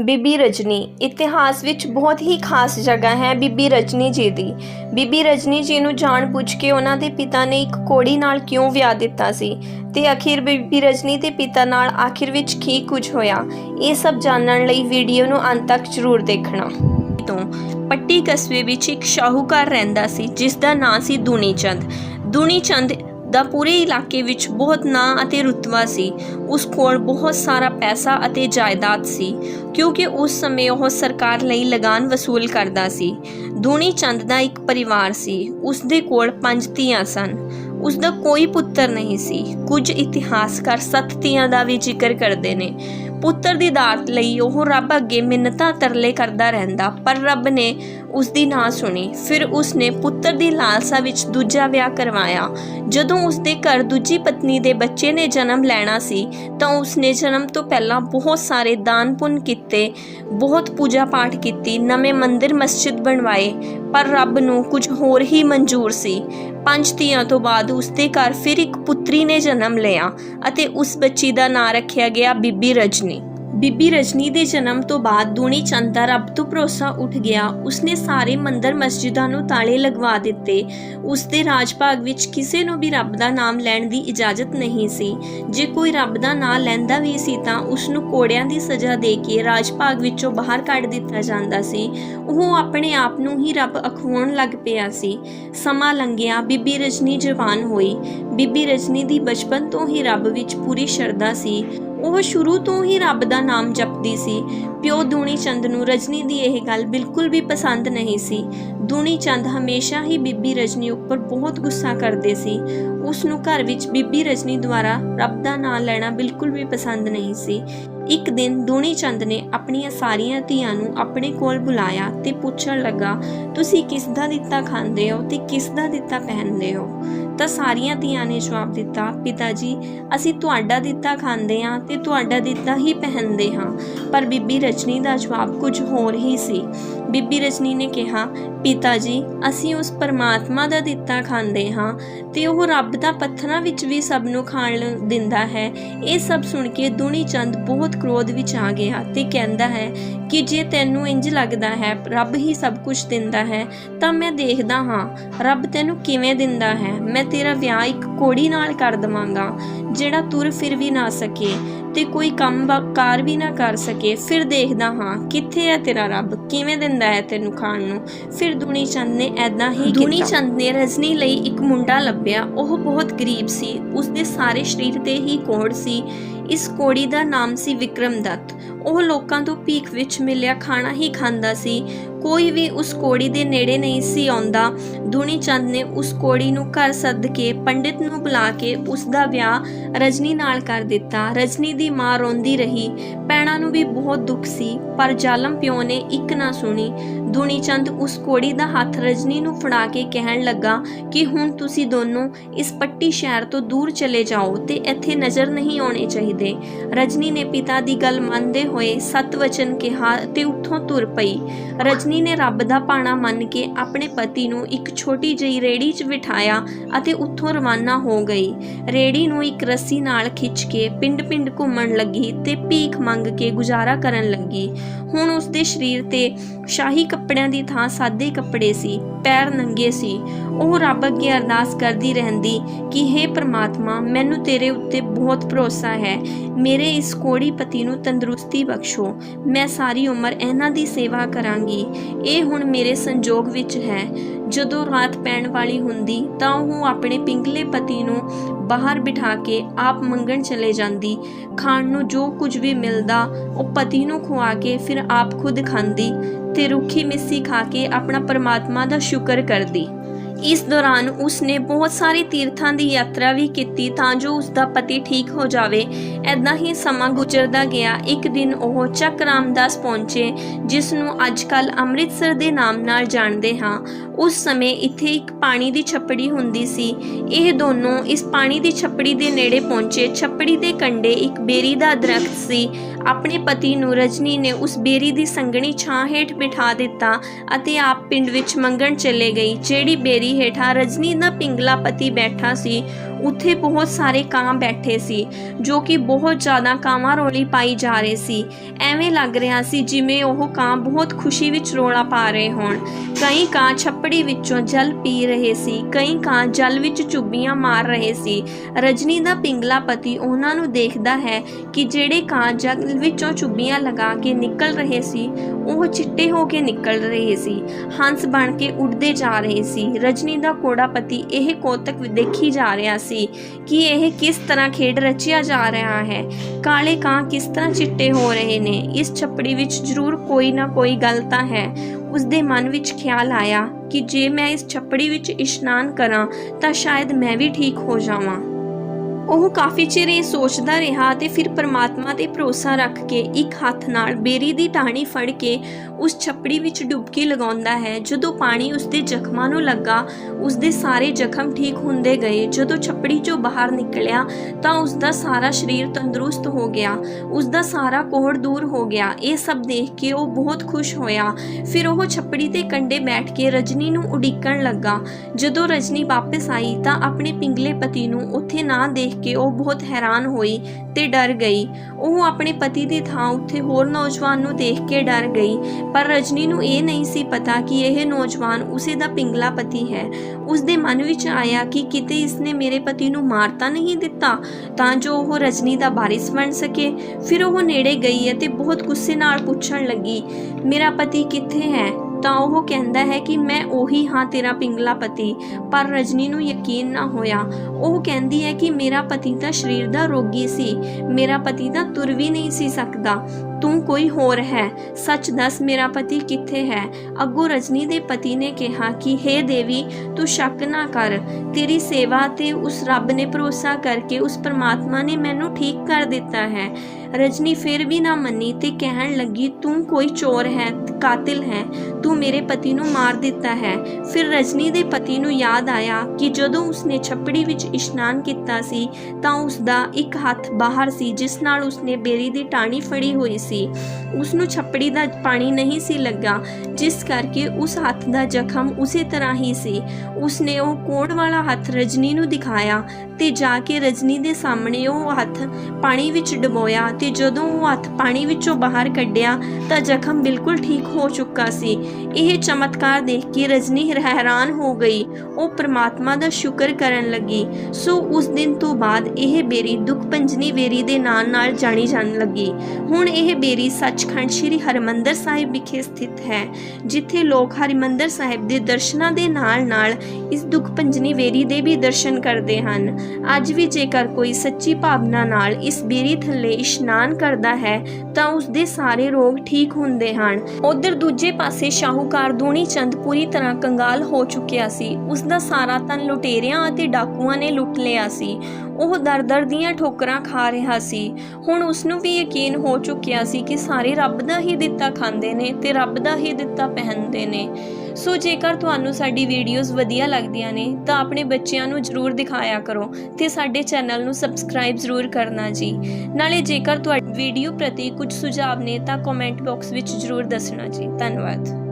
ਬੀਬੀ ਰਜਨੀ, ਇਤਿਹਾਸ ਵਿੱਚ ਬਹੁਤ ਹੀ ਖਾਸ ਜਗ੍ਹਾ ਹੈ ਬੀਬੀ ਰਜਨੀ ਜੀ ਦੀ। ਬੀਬੀ ਰਜਨੀ ਜੀ ਨੂੰ ਜਾਣ ਪੁੱਛ ਕੇ ਉਹਨਾਂ ਦੇ ਪਿਤਾ ਨੇ ਇੱਕ ਕੋੜੀ ਨਾਲ ਕਿਉਂ ਵਿਆਹ ਦਿੱਤਾ ਸੀ? ਤੇ ਅਖੀਰ ਬੀਬੀ ਰਜਨੀ ਦੇ ਪਿਤਾ ਨਾਲ ਆਖਿਰ ਵਿੱਚ ਕੀ ਕੁਝ ਹੋਇਆ? ਇਹ ਸਭ ਜਾਣਨ ਲਈ ਵੀਡੀਓ ਨੂੰ ਅੰਤ ਤੱਕ ਜ਼ਰੂਰ ਦੇਖਣਾ। ਤੋਂ ਪੱਟੀ ਕਸਬੇ ਵਿੱਚ ਇੱਕ ਸ਼ਾਹੂਕਾਰ ਰਹਿੰਦਾ ਸੀ ਜਿਸ ਦਾ ਨਾਂ ਸੀ ਦੂਣੀ ਚੰਦ ਦੂਣੀ ਚੰਦ ਦਾ ਪੂਰੇ ਇਲਾਕੇ ਵਿੱਚ ਬਹੁਤ ਨਾਂ ਅਤੇ ਰੁਤਬਾ ਸੀ। ਉਸ ਕੋਲ ਬਹੁਤ ਸਾਰਾ ਪੈਸਾ ਅਤੇ ਜਾਇਦਾਦ ਸੀ, ਕਿਉਂਕਿ ਉਸ ਸਮੇਂ ਉਹ ਸਰਕਾਰ ਲਈ ਲਗਾਨ ਵਸੂਲ ਕਰਦਾ ਸੀ। ਦੂਣੀ ਚੰਦ ਦਾ ਇੱਕ ਪਰਿਵਾਰ ਸੀ। ਉਸ ਦੇ ਕੋਲ ਪੰਜ ਧੀਆਂ ਸਨ। ਉਸ ਦਾ ਕੋਈ ਪੁੱਤਰ ਨਹੀਂ ਸੀ। ਕੁਝ ਇਤਿਹਾਸਕਾਰ ਸੱਤ ਧੀਆਂ ਦਾ ਵੀ ਜ਼ਿਕਰ ਕਰਦੇ ਨੇ। ਪੁੱਤਰ ਦੀ ਦਾਤ ਲਈ ਉਹ ਰੱਬ ਅੱਗੇ ਮਿੰਨਤਾਂ ਤਰਲੇ ਕਰਦਾ ਰਹਿੰਦਾ, ਪਰ ਰੱਬ ਨੇ ਉਸ ਦੀ ਨਾ ਸੁਣੀ। ਫਿਰ ਉਸ ਨੇ ਪੁੱਤਰ ਦੀ ਲਾਲਸਾ ਵਿੱਚ ਦੂਜਾ ਵਿਆਹ ਕਰਵਾਇਆ। ਜਦੋਂ ਉਸ ਦੇ ਘਰ ਦੂਜੀ ਪਤਨੀ ਦੇ ਬੱਚੇ ਨੇ ਜਨਮ ਲੈਣਾ ਸੀ, ਤਾਂ ਉਸ ਨੇ ਜਨਮ ਤੋਂ ਪਹਿਲਾਂ ਬਹੁਤ ਸਾਰੇ ਦਾਨ ਪੁੰਨ ਕੀਤੇ, ਬਹੁਤ ਪੂਜਾ ਪਾਠ ਕੀਤੀ, ਨਵੇਂ ਮੰਦਿਰ ਮਸਜਿਦ ਬਣਵਾਏ, ਪਰ ਰੱਬ ਨੂੰ ਕੁਝ ਹੋਰ ਹੀ ਮਨਜ਼ੂਰ ਸੀ। ਪੰਜ ਧੀਆਂ ਤੋਂ ਬਾਅਦ ਉਸ ਦੇ ਘਰ ਫਿਰ ਇੱਕ ਪੁੱਤਰੀ ਨੇ ਜਨਮ ਲਿਆ ਅਤੇ ਉਸ ਬੱਚੀ ਦਾ ਨਾਂ ਰੱਖਿਆ ਗਿਆ ਬੀਬੀ ਰਜਨੀ। ਬੀਬੀ ਰਜਨੀ ਦੇ ਜਨਮ ਤੋਂ ਬਾਅਦ ਦੂਣੀ ਚੰਦ ਦਾ ਰੱਬ ਤੋਂ ਭਰੋਸਾ ਉੱਠ ਗਿਆ। ਉਸਨੇ ਸਾਰੇ ਮੰਦਰ ਮਸਜਿਦਾਂ ਨੂੰ ਤਾਲੇ ਲਗਵਾ ਦਿੱਤੇ। ਉਸਦੇ ਰਾਜ ਭਾਗ ਵਿੱਚ ਕਿਸੇ ਨੂੰ ਵੀ ਰੱਬ ਦਾ ਨਾਮ ਲੈਣ ਦੀ ਇਜਾਜ਼ਤ ਨਹੀਂ ਸੀ। ਜੇ ਕੋਈ ਰੱਬ ਦਾ ਨਾਮ ਲੈਂਦਾ ਵੀ ਸੀ ਤਾਂ ਉਸ ਨੂੰ ਕੋੜਿਆਂ ਦੀ ਸਜ਼ਾ ਦੇ ਕੇ ਰਾਜ ਭਾਗ ਵਿੱਚੋਂ ਬਾਹਰ ਕੱਢ ਦਿੱਤਾ ਜਾਂਦਾ ਸੀ। ਉਹ ਆਪਣੇ ਆਪ ਨੂੰ ਹੀ ਰੱਬ ਅਖਵਾਉਣ ਲੱਗ ਪਿਆ ਸੀ। ਸਮਾਂ ਲੰਘਿਆ, ਬੀਬੀ ਰਜਨੀ ਜਵਾਨ ਹੋਈ। ਬੀਬੀ ਰਜਨੀ ਦੀ ਬਚਪਨ ਤੋਂ ਹੀ ਰੱਬ ਵਿੱਚ ਪੂਰੀ ਸ਼ਰਧਾ ਸੀ। ਉਹ ਸ਼ੁਰੂ ਤੋਂ ਹੀ ਰੱਬ ਦਾ ਨਾਮ ਜਪਦੀ ਸੀ। ਪਿਓ ਦੂਣੀ ਚੰਦ ਨੂੰ ਰਜਨੀ ਦੀ ਇਹ ਗੱਲ ਬਿਲਕੁਲ ਵੀ ਪਸੰਦ ਨਹੀਂ ਸੀ। ਦੂਣੀ ਚੰਦ ਹਮੇਸ਼ਾ ਹੀ ਬੀਬੀ ਰਜਨੀ ਉੱਪਰ ਬਹੁਤ ਗੁੱਸਾ ਕਰਦੇ ਸੀ। ਉਸ ਨੂੰ ਘਰ ਵਿੱਚ ਬੀਬੀ ਰਜਨੀ ਦੁਆਰਾ ਰੱਬ ਦਾ ਨਾਮ ਲੈਣਾ ਬਿਲਕੁਲ ਵੀ ਪਸੰਦ ਨਹੀਂ ਸੀ। ਇੱਕ ਦਿਨ ਦੂਣੀ ਚੰਦ ਨੇ ਆਪਣੀਆਂ ਸਾਰੀਆਂ ਧੀਆਂ ਨੂੰ ਆਪਣੇ ਕੋਲ ਬੁਲਾਇਆ ਤੇ ਪੁੱਛਣ ਲੱਗਾ, ਤੁਸੀਂ ਕਿਸ ਦਾ ਦਿੱਤਾ ਖਾਂਦੇ ਹੋ ਤੇ ਕਿਸ ਦਾ ਦਿੱਤਾ ਪਹਿਨਦੇ ਹੋ? ਤਾਂ ਸਾਰੀਆਂ ਧੀਆਂ ਨੇ ਜਵਾਬ ਦਿੱਤਾ, ਪਿਤਾ ਜੀ, ਅਸੀਂ ਤੁਹਾਡਾ ਦਿੱਤਾ ਖਾਂਦੇ ਹਾਂ ਤੇ ਤੁਹਾਡਾ ਦਿੱਤਾ ਹੀ ਪਹਿਨਦੇ ਹਾਂ। ਪਰ ਬੀਬੀ ਰਜਨੀ ਦਾ ਜਵਾਬ ਕੁਝ ਹੋਰ ਹੀ ਸੀ। ਬੀਬੀ ਰਜਨੀ ਨੇ ਕਿਹਾ, ਪਿਤਾ ਜੀ, ਅਸੀਂ ਉਸ ਪਰਮਾਤਮਾ ਦਾ ਦਿੱਤਾ ਖਾਂਦੇ ਹਾਂ ਤੇ ਉਹ ਰੱਬ ਦਾ ਪੱਥਰਾਂ ਵਿੱਚ ਵੀ ਸਭ ਨੂੰ ਖਾਣ ਦਿੰਦਾ ਹੈ। ਇਹ ਸਭ ਸੁਣ ਕੇ ਦੂਣੀ ਚੰਦ ਬਹੁਤ ਕ੍ਰੋਧ ਵਿੱਚ ਆ ਗਿਆ ਤੇ ਕਹਿੰਦਾ ਹੈ ਕਿ ਜੇ ਤੈਨੂੰ ਇੰਜ ਲੱਗਦਾ ਹੈ, ਰੱਬ ਹੀ ਸਭ ਕੁਝ ਦਿੰਦਾ ਹੈ, ਤਾਂ ਮੈਂ ਦੇਖਦਾ ਹਾਂ, ਰੱਬ ਤੈਨੂੰ ਕਿਵੇਂ ਦਿੰਦਾ ਹੈ? ਮੈਂ ਤੇਰਾ ਵਿਆਹ ਇੱਕ ਕੋੜੀ ਨਾਲ ਕਰ ਦਵਾਂਗਾ, ਜਿਹੜਾ ਤੁਰ ਫਿਰ ਵੀ ਨਾ ਸਕੇ। ਤੇ ਕੋਈ ਕੰਮ ਕਾਰ ਵੀ ਨਾ ਕਰ ਸਕੇ ਫਿਰ ਦੇਖਦਾ ਹਾਂ ਕਿੱਥੇ ਹੈ ਤੇਰਾ ਰੱਬ? ਕਿਵੇਂ ਦਿੰਦਾ ਹੈ ਤੈਨੂੰ ਖਾਣ ਨੂੰ? ਫਿਰ ਦੁਨੀ ਚੰਦ ਨੇ ਐਦਾਂ ਹੀ ਦੁਨੀ ਚੰਦ ਨੇ ਰਜਨੀ ਲਈ ਇੱਕ ਮੁੰਡਾ ਲੱਭਿਆ। ਉਹ ਬਹੁਤ ਗਰੀਬ ਸੀ। ਉਸ ਦੇ ਸਾਰੇ ਸਰੀਰ ਤੇ ਹੀ ਕੋੜ ਸੀ। ਇਸ ਕੋੜੀ ਦਾ ਨਾਮ ਸੀ ਵਿਕਰਮ ਦੱਤ। ਉਹ ਲੋਕਾਂ ਤੋਂ ਭੀਖ ਵਿੱਚ ਮਿਲਿਆ ਖਾਣਾ ਹੀ ਖਾਂਦਾ ਸੀ। ਕੋਈ ਵੀ ਉਸ ਕੋੜੀ ਦੇ ਨੇੜੇ ਨਹੀਂ ਸੀ ਆਉਂਦਾ। ਦੁਨੀ ਚੰਦ ਨੇ ਉਸ ਕੋੜੀ ਨੂੰ ਘਰ ਸੱਦ ਕੇ ਪੰਡਿਤ ਨੂੰ ਬੁਲਾ ਕੇ ਉਸ ਦਾ ਵਿਆਹ ਰਜਨੀ ਨਾਲ ਕਰ ਦਿੱਤਾ। ਰਜਨੀ ਦੀ ਮਾਂ ਰੋਂਦੀ ਰਹੀ। ਪੈਣਾ ਨੂੰ ਵੀ ਬਹੁਤ ਦੁੱਖ ਸੀ, ਪਰ ਜ਼ਾਲਮ ਪਿਓ ਨੇ ਇੱਕ ਨਾ ਸੁਣੀ। ਦੁਨੀ ਚੰਦ ਉਸ ਕੋੜੀ ਦਾ ਹੱਥ ਰਜਨੀ ਨੂੰ ਫੜਾ ਕੇ ਕਹਿਣ ਲੱਗਾ ਕਿ ਹੁਣ ਤੁਸੀਂ ਦੋਨੋਂ ਇਸ ਪੱਟੀ ਸ਼ਹਿਰ ਤੋਂ ਦੂਰ ਚਲੇ ਜਾਓ ਤੇ ਇੱਥੇ ਨਜ਼ਰ ਨਹੀਂ ਆਉਣੇ ਚਾਹੀਦੇ। ਰਜਨੀ ਨੇ ਪਿਤਾ ਦੀ ਗੱਲ ਮੰਨਦੇ ਹੋਏ ਸਤ ਵਚਨ ਕਿਹਾ ਤੇ ਉੱਥੋਂ ਤੁਰ ਪਈ। ਰਜਨੀ ਨੇ ਰੱਬ ਦਾ ਪਾਣਾ ਮੰਨ ਕੇ ਆਪਣੇ ਪਤੀ ਨੂੰ ਇੱਕ ਛੋਟੀ ਜਿਹੀ ਰੇੜੀ 'ਚ ਬਿਠਾਇਆ ਅਤੇ ਉੱਥੋਂ ਰਵਾਨਾ ਹੋ ਗਈ। ਰੇੜੀ ਨੂੰ ਇੱਕ ਰੱਸੀ ਨਾਲ ਖਿੱਚ ਕੇ ਪਿੰਡ-ਪਿੰਡ ਘੁੰਮਣ ਲੱਗੀ ਤੇ ਭੀਖ ਮੰਗ ਕੇ ਗੁਜ਼ਾਰਾ ਕਰਨ ਲੱਗੀ। ਹੁਣ ਉਸ ਦੇ ਸਰੀਰ ਤੇ ਸ਼ਾਹੀ ਕੱਪੜਿਆਂ ਦੀ ਥਾਂ ਸਾਦੇ ਕੱਪੜੇ ਸੀ, ਪੈਰ ਨੰਗੇ ਸੀ। ਉਹ ਰੱਬ ਅੱਗੇ ਅਰਦਾਸ ਕਰਦੀ ਰਹਿੰਦੀ ਕਿ हे ਪ੍ਰਮਾਤਮਾ, ਮੈਨੂੰ ਤੇਰੇ ਉੱਤੇ ਬਹੁਤ ਭਰੋਸਾ ਹੈ। ਮੇਰੇ ਇਸ ਕੋੜੀ ਪਤੀ ਨੂੰ ਤੰਦਰੁਸਤੀ ਬਖਸ਼ੋ। ਮੈਂ ਸਾਰੀ ਉਮਰ ਇਹਨਾਂ ਦੀ ਸੇਵਾ ਕਰਾਂਗੀ। ਇਹ ਹੁਣ ਮੇਰੇ ਸੰਜੋਗ ਵਿੱਚ ਹੈ। ਜਦੋਂ ਰਾਤ ਪੈਣ ਵਾਲੀ ਹੁੰਦੀ, ਤਾਂ ਉਹ ਆਪਣੇ ਪਿੰਗਲੇ ਪਤੀ ਨੂੰ ਬਾਹਰ ਬਿਠਾ ਕੇ ਆਪ ਮੰਗਣ ਚਲੇ ਜਾਂਦੀ। ਖਾਣ ਨੂੰ ਜੋ ਕੁਝ ਵੀ ਮਿਲਦਾ, ਉਹ ਪਤੀ ਨੂੰ ਖਵਾ ਕੇ ਫਿਰ ਆਪ ਖੁਦ ਖਾਂਦੀ ਤੇ ਰੁੱਖੀ ਮਿੱਸੀ ਖਾ ਕੇ ਆਪਣਾ ਪਰਮਾਤਮਾ ਦਾ ਸ਼ੁਕਰ ਕਰਦੀ। ਇਸ ਦੌਰਾਨ ਉਸਨੇ ਬਹੁਤ ਸਾਰੇ ਤੀਰਥਾਂ ਦੀ ਯਾਤਰਾ ਵੀ ਕੀਤੀ ਤਾਂ ਜੋ ਉਸ ਦਾ ਪਤੀ ਠੀਕ ਹੋ ਜਾਵੇ। ਐਦਾਂ ਹੀ ਸਮਾਂ ਗੁਜ਼ਰਦਾ ਗਿਆ। ਇੱਕ ਦਿਨ ਉਹ ਚੱਕ ਰਾਮਦਾਸ ਪਹੁੰਚੇ, ਜਿਸ ਨੂੰ ਅੱਜਕੱਲ ਅੰਮ੍ਰਿਤਸਰ ਦੇ ਨਾਮ ਨਾਲ ਜਾਣਦੇ ਹਾਂ। ਉਸ ਸਮੇਂ ਇੱਥੇ ਇੱਕ ਪਾਣੀ ਦੀ ਛੱਪੜੀ ਹੁੰਦੀ ਸੀ। ਇਹ ਦੋਨੋਂ ਇਸ ਪਾਣੀ ਦੀ ਛੱਪੜੀ ਦੇ ਨੇੜੇ ਪਹੁੰਚੇ। ਛੱਪੜੀ ਦੇ ਕੰਢੇ ਇੱਕ ਬੇਰੀ ਦਾ ਦਰਖਤ ਸੀ। ਆਪਣੇ ਪਤੀ ਨੂੰ ਰਜਨੀ ਨੇ ਉਸ ਬੇਰੀ ਦੀ ਸੰਘਣੀ ਛਾਂ ਹੇਠ ਬਿਠਾ ਦਿੱਤਾ ਅਤੇ ਆਪ ਪਿੰਡ ਵਿੱਚ ਮੰਗਣ ਚਲੇ ਗਈ, ਜਿਹੜੀ ਬੇਰੀ ਹੇਠਾਂ ਰਜਨੀ ਦਾ ਪਿੰਗਲਾ ਪਤੀ ਬੈਠਾ ਸੀ ਉੱਥੇ ਬਹੁਤ ਸਾਰੇ ਕਾਂ ਬੈਠੇ ਸੀ, ਜੋ ਕਿ ਬਹੁਤ ਜ਼ਿਆਦਾ ਕਾਂਵਾਂ ਰੋਲੀ ਪਾਈ ਜਾ ਰਹੇ ਸੀ। ਐਵੇਂ ਲੱਗ ਰਿਹਾ ਸੀ ਜਿਵੇਂ ਉਹ ਕਾਂ ਬਹੁਤ ਖੁਸ਼ੀ ਵਿੱਚ ਰੋਲਾ ਪਾ ਰਹੇ ਹੋਣ। ਕਈ ਕਾਂ ਛੱਪੜੀ ਵਿੱਚੋਂ ਜਲ ਪੀ ਰਹੇ ਸੀ, ਕਈ ਕਾਂ ਜਲ ਵਿੱਚ ਚੁੱਬੀਆਂ ਮਾਰ ਰਹੇ ਸੀ। ਰਜਨੀ ਦਾ ਪਿੰਗਲਾ ਪਤੀ ਉਹਨਾਂ ਨੂੰ ਦੇਖਦਾ ਹੈ ਕਿ ਜਿਹੜੇ ਕਾਂ ਜਲ ਵਿੱਚੋਂ ਚੁੱਬੀਆਂ ਲਗਾ ਕੇ ਨਿਕਲ ਰਹੇ ਸੀ ਉਹ ਚਿੱਟੇ ਹੋ ਕੇ ਨਿਕਲ ਰਹੇ ਸੀ। ਹੰਸ ਬਣ ਕੇ ਉੱਡਦੇ ਜਾ ਰਹੇ ਸੀ। ਰਜਨੀ ਦਾ ਕੋੜਾ ਪਤੀ ਇਹ ਕੋਤਕ ਦੇਖੀ ਜਾ ਰਿਹਾ ਸੀ ਕਿ ਇਹ ਕਿਸ ਤਰ੍ਹਾਂ ਖੇਡ ਰਚਿਆ ਜਾ ਰਿਹਾ ਹੈ। ਕਾਲੇ ਕਾਂ ਕਿਸ ਤਰ੍ਹਾਂ ਚਿੱਟੇ ਹੋ ਰਹੇ ਨੇ? ਇਸ ਛੱਪੜੀ ਵਿੱਚ ਜ਼ਰੂਰ ਕੋਈ ਨਾ ਕੋਈ ਗੱਲ ਤਾਂ ਹੈ। ਉਸ ਦੇ ਮਨ ਵਿੱਚ ਖਿਆਲ ਆਇਆ ਕਿ ਜੇ ਮੈਂ ਇਸ ਛੱਪੜੀ ਵਿੱਚ ਇਸ਼ਨਾਨ ਕਰਾਂ ਤਾਂ ਸ਼ਾਇਦ ਮੈਂ ਵੀ ਠੀਕ ਹੋ ਜਾਵਾਂ। ਉਹ ਕਾਫੀ ਚਿਰ ਇਹ ਸੋਚਦਾ ਰਿਹਾ ਤੇ ਫਿਰ ਪਰਮਾਤਮਾ ਤੇ ਭਰੋਸਾ ਰੱਖ ਕੇ ਇੱਕ ਹੱਥ ਨਾਲ ਬੇਰੀ ਦੀ ਟਾਹਣੀ ਫੜ ਕੇ ਉਸ ਛੱਪੜੀ ਵਿੱਚ ਡੁਬਕੀ ਲਗਾਉਂਦਾ ਹੈ। ਜਦੋਂ ਪਾਣੀ ਉਸ ਦੇ ਜ਼ਖਮਾਂ ਨੂੰ ਲੱਗਾ, ਉਸ ਦੇ ਸਾਰੇ ਜ਼ਖਮ ਠੀਕ ਹੁੰਦੇ ਗਏ। ਜਦੋਂ ਛੱਪੜੀ ਚੋਂ ਬਾਹਰ ਨਿਕਲਿਆ, ਤਾਂ ਉਸ ਦਾ ਸਾਰਾ ਸਰੀਰ ਤੰਦਰੁਸਤ ਹੋ ਗਿਆ। ਉਸ ਦਾ ਸਾਰਾ ਕੋਹੜ ਦੂਰ ਹੋ ਗਿਆ। ਇਹ ਸਭ ਦੇਖ ਕੇ ਉਹ ਬਹੁਤ ਖੁਸ਼ ਹੋਇਆ। ਫਿਰ ਉਹ ਛੱਪੜੀ ਦੇ ਕੰਢੇ ਬੈਠ ਕੇ ਰਜਨੀ ਨੂੰ ਉਡੀਕਣ ਲੱਗਾ। ਜਦੋਂ ਰਜਨੀ ਵਾਪਸ ਆਈ, ਤਾਂ ਆਪਣੇ ਪਿੰਗਲੇ ਪਤੀ ਨੂੰ ਉੱਥੇ ਨਾ ਦੇਖ ਕੇ ਉਹ ਬਹੁਤ ਹੈਰਾਨ ਹੋਈ ਤੇ ਡਰ ਗਈ। ਉਹ ਆਪਣੇ ਪਤੀ ਦੀ ਥਾਂ ਉੱਥੇ ਹੋਰ ਨੌਜਵਾਨ ਨੂੰ ਦੇਖ ਕੇ ਡਰ ਗਈ। ਪਰ ਰਜਨੀ ਨੂੰ ਇਹ ਨਹੀਂ ਸੀ ਪਤਾ ਕਿ ਇਹ ਨੌਜਵਾਨ ਉਸੇ ਦਾ ਪਿੰਗਲਾ ਪਤੀ ਹੈ। ਉਸ ਦੇ ਮਨ ਵਿੱਚ ਆਇਆ ਕਿ ਕਿਤੇ ਇਸਨੇ ਮੇਰੇ ਪਤੀ ਨੂੰ ਮਾਰ ਤਾਂ ਨਹੀਂ ਦਿੱਤਾ, ਤਾਂ ਜੋ ਉਹ ਰਜਨੀ ਦਾ ਬਾਰਿਸ਼ ਬਣ ਸਕੇ। ਫਿਰ ਉਹ ਨੇੜੇ ਗਈ ਅਤੇ ਬਹੁਤ ਗੁੱਸੇ ਨਾਲ ਪੁੱਛਣ ਲੱਗੀ, ਮੇਰਾ ਪਤੀ ਕਿੱਥੇ ਹੈ? ਤਾਂ ਉਹ ਕਹਿੰਦਾ ਹੈ ਕਿ ਮੈਂ ਉਹੀ ਹਾਂ ਤੇਰਾ ਪਿੰਗਲਾ ਪਤੀ, ਪਰ ਰਜਨੀ ਨੂੰ ਯਕੀਨ ਨਾ ਹੋਇਆ। ਉਹ ਕਹਿੰਦੀ ਹੈ ਕਿ ਮੇਰਾ ਪਤੀ ਤਾਂ ਸਰੀਰ ਦਾ ਰੋਗੀ ਸੀ, ਮੇਰਾ ਪਤੀ ਤਾਂ ਤੁਰ ਵੀ ਨਹੀਂ ਸੀ ਸਕਦਾ। ਤੂੰ ਕੋਈ ਹੋਰ ਹੈ। ਸੱਚ ਦੱਸ ਮੇਰਾ ਪਤੀ ਕਿੱਥੇ ਹੈ? ਅੱਗੋਂ ਰਜਨੀ ਦੇ ਪਤੀ ਨੇ ਕਿਹਾ ਕਿ हे ਦੇਵੀ, ਤੂੰ ਸ਼ੱਕ ਨਾ ਕਰ। ਤੇਰੀ ਸੇਵਾ ਤੇ ਉਸ ਰੱਬ ਨੇ ਭਰੋਸਾ ਕਰਕੇ ਉਸ ਪਰਮਾਤਮਾ ਨੇ ਮੈਨੂੰ ਠੀਕ ਕਰ ਦਿੱਤਾ ਹੈ। ਰਜਨੀ ਫਿਰ ਵੀ ਨਾ ਮੰਨੀ ਤੇ ਕਹਿਣ ਲੱਗੀ, ਤੂੰ ਕੋਈ ਚੋਰ ਹੈ ਕਾਤਿਲ ਹੈ। ਤੂੰ ਮੇਰੇ ਪਤੀ ਨੂੰ ਮਾਰ ਦਿੱਤਾ ਹੈ। ਫਿਰ ਰਜਨੀ ਦੇ ਪਤੀ ਨੂੰ ਯਾਦ ਆਇਆ ਕਿ ਜਦੋਂ ਉਸਨੇ ਛੱਪੜੀ ਵਿੱਚ ਇਸ਼ਨਾਨ ਕੀਤਾ ਸੀ, ਤਾਂ ਉਸ ਦਾ ਇੱਕ ਹੱਥ ਬਾਹਰ ਸੀ, ਜਿਸ ਨਾਲ ਉਸਨੇ ਬੇਰੀ ਦੀ ਟਾਣੀ ਫੜੀ ਹੋਈ ਸੀ। ਉਸ ਨੂੰ ਛੱਪੜੀ ਦਾ ਪਾਣੀ ਨਹੀਂ ਸੀ ਲੱਗਾ, ਜਿਸ ਕਰਕੇ ਉਸ ਹੱਥ ਦਾ ਜ਼ਖਮ ਉਸੇ ਤਰ੍ਹਾਂ ਹੀ ਸੀ। ਉਸਨੇ ਉਹ ਕੋੜ ਵਾਲਾ ਹੱਥ ਰਜਨੀ ਨੂੰ ਦਿਖਾਇਆ ਤੇ ਜਾ ਕੇ ਰਜਨੀ ਦੇ ਸਾਹਮਣੇ ਉਹ ਹੱਥ ਪਾਣੀ ਵਿੱਚ ਡਬੋਇਆ ਤੇ ਜਦੋਂ ਉਹ ਹੱਥ ਪਾਣੀ ਵਿੱਚੋਂ ਬਾਹਰ ਕੱਢਿਆ, ਤਾਂ ਜ਼ਖਮ ਬਿਲਕੁਲ ਠੀਕ ਹੋ ਚੁੱਕਾ ਸੀ। ਇਹ ਚਮਤਕਾਰ ਦੇਖ ਕੇ ਰਜਨੀ ਹੈਰਾਨ ਹੋ ਗਈ। ਉਹ ਪ੍ਰਮਾਤਮਾ ਦਾ ਸ਼ੁਕਰ ਕਰਨ ਲੱਗੀ। ਸੋ ਉਸ ਦਿਨ ਤੋਂ ਬਾਅਦ ਇਹ ਬੇਰੀ ਦੁੱਖ ਪੰਜਨੀ ਬੇਰੀ ਦੇ ਨਾਂ ਨਾਲ ਜਾਣੀ ਜਾਣ ਲੱਗੀ। ਹੁਣ ਇਹ ਬੇਰੀ ਸੱਚਖੰਡ ਸ੍ਰੀ ਹਰਿਮੰਦਰ ਸਾਹਿਬ ਵਿਖੇ ਸਥਿਤ ਹੈ, ਜਿੱਥੇ ਲੋਕ ਹਰਿਮੰਦਰ ਸਾਹਿਬ ਦੇ ਦਰਸ਼ਨਾਂ ਦੇ ਨਾਲ-ਨਾਲ ਇਸ ਦੁੱਖ ਪੰਜਨੀ ਬੇਰੀ ਦੇ ਵੀ ਦਰਸ਼ਨ ਕਰਦੇ ਹਨ। ਅੱਜ ਵੀ ਜੇਕਰ ਕੋਈ ਸੱਚੀ ਭਾਵਨਾ ਨਾਲ ਇਸ ਬੇਰੀ ਥੱਲੇ ਇਸ਼ਨਾਨ ਕਰਦਾ ਹੈ, ਤਾਂ ਉਸ ਦੇ ਸਾਰੇ ਰੋਗ ਠੀਕ ਹੁੰਦੇ ਹਨ। ਉਧਰ ਦੂਜੇ ਪਾਸੇ ਸ਼ਾਹੂਕਾਰ ਦੂਣੀ ਚੰਦ ਪੂਰੀ ਤਰ੍ਹਾਂ ਕੰਗਾਲ ਹੋ ਚੁੱਕਿਆ ਸੀ। ਉਸ ਦਾ ਸਾਰਾ ਤਨ ਲੁਟੇਰਿਆਂ ਅਤੇ ਡਾਕੂਆਂ ਨੇ ਲੁੱਟ ਲਿਆ ਸੀ। ਉਹ ਦਰ-ਦਰ ਦੀਆਂ ਠੋਕਰਾਂ ਖਾ ਰਿਹਾ ਸੀ। ਹੁਣ ਉਸ ਨੂੰ ਵੀ ਯਕੀਨ ਹੋ ਚੁੱਕਿਆ ਸੀ ਕਿ ਸਾਰੇ ਰੱਬ ਦਾ ਹੀ ਦਿੱਤਾ ਖਾਂਦੇ ਨੇ ਤੇ ਰੱਬ ਦਾ ਹੀ ਦਿੱਤਾ ਪਹਿਨਦੇ ਨੇ। ਸੋ ਜੇਕਰ ਤੁਹਾਨੂੰ ਸਾਡੀ ਵੀਡੀਓਜ਼ ਵਧੀਆ ਲੱਗਦੀਆਂ ਨੇ, ਤਾਂ ਆਪਣੇ ਬੱਚਿਆਂ ਨੂੰ ਜਰੂਰ ਦਿਖਾਇਆ ਕਰੋ ਤੇ ਸਾਡੇ ਚੈਨਲ ਨੂੰ ਸਬਸਕ੍ਰਾਈਬ ਜ਼ਰੂਰ ਕਰਨਾ ਜੀ। ਨਾਲੇ ਜੇਕਰ ਤੁਹਾਡੀ ਵੀਡੀਓ ਪ੍ਰਤੀ ਕੁਝ ਸੁਝਾਅ ਨੇ, ਤਾਂ ਕਮੈਂਟ ਬਾਕਸ ਵਿੱਚ ਜਰੂਰ ਦੱਸਣਾ ਜੀ। ਧੰਨਵਾਦ।